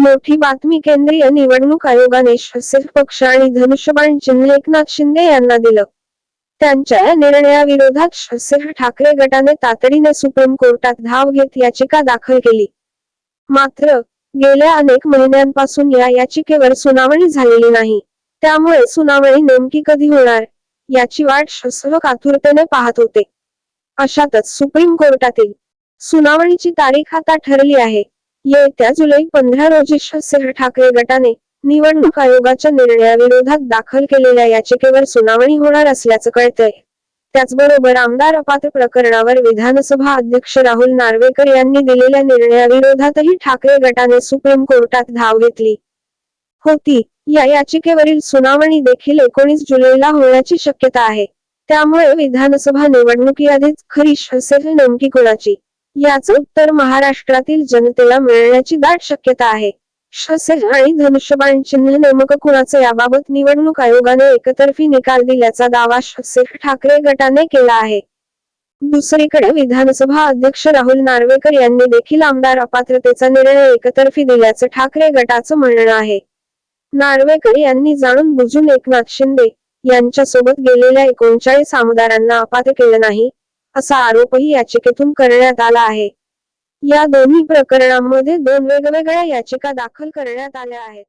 मोठी बातमी केंद्रीय निवडणूक आयोगाने शिवसेना पक्ष आणि धनुष्यबाण चिन्ह एकनाथ शिंदे यांना दिलं. त्यांच्या या निर्णयाविरोधात शिवसेना ठाकरे गटाने तातडीने सुप्रीम कोर्टात धाव घेत याचिका दाखल केली. मात्र गेल्या अनेक महिन्यांपासून या याचिकेवर सुनावणी झालेली नाही. त्यामुळे सुनावणी नेमकी कधी होणार याची वाट शिवसेना आतुरतेने पाहत होते. अशातच सुप्रीम कोर्टातील सुनावणीची तारीख आता ठरली आहे. येत्या जुलै पंधरा रोजी शिवसेना ठाकरे गटाने निवडणूक आयोगाच्या निर्णयाविरोधात दाखल केलेल्या याचिकेवर सुनावणी होणार असल्याचं कळतंय. त्याचबरोबर आमदार अपात्र प्रकरणावर विधानसभा अध्यक्ष राहुल नार्वेकर यांनी दिलेल्या निर्णयाविरोधातही ठाकरे गटाने सुप्रीम कोर्टात धाव घेतली. होती. या याचिकेवरील सुनावणी देखील एकोणीस जुलैला होण्याची शक्यता आहे. त्यामुळे विधानसभा निवडणुकीआधीच खरी शिवसेना नेमकी कोणाची? याचं उत्तर महाराष्ट्रातील जनतेला मिळण्याची दाट शक्यता आहे. शिवसेना आणि धनुष्यबाण चिन्ह नेमकं कुणाचं याबाबत निवडणूक आयोगाने एकतर्फी निकाल दिल्याचा दावा शिवसेना ठाकरे गटाने केला आहे. दुसरीकडे विधानसभा अध्यक्ष राहुल नार्वेकर यांनी देखील आमदार अपात्रतेचा निर्णय एकतर्फी दिल्याचं ठाकरे गटाचं म्हणणं आहे. नार्वेकर यांनी जाणून बुजून एकनाथ शिंदे यांच्यासोबत गेलेल्या एकोणचाळीस आमदारांना अपात्र केलं नाही असा आरोपही याचिकेतून करण्यात आला आहे. या दोन्ही प्रकरणांमध्ये दोन वेगवेगळ्या याचिका दाखल करण्यात आल्या आहेत.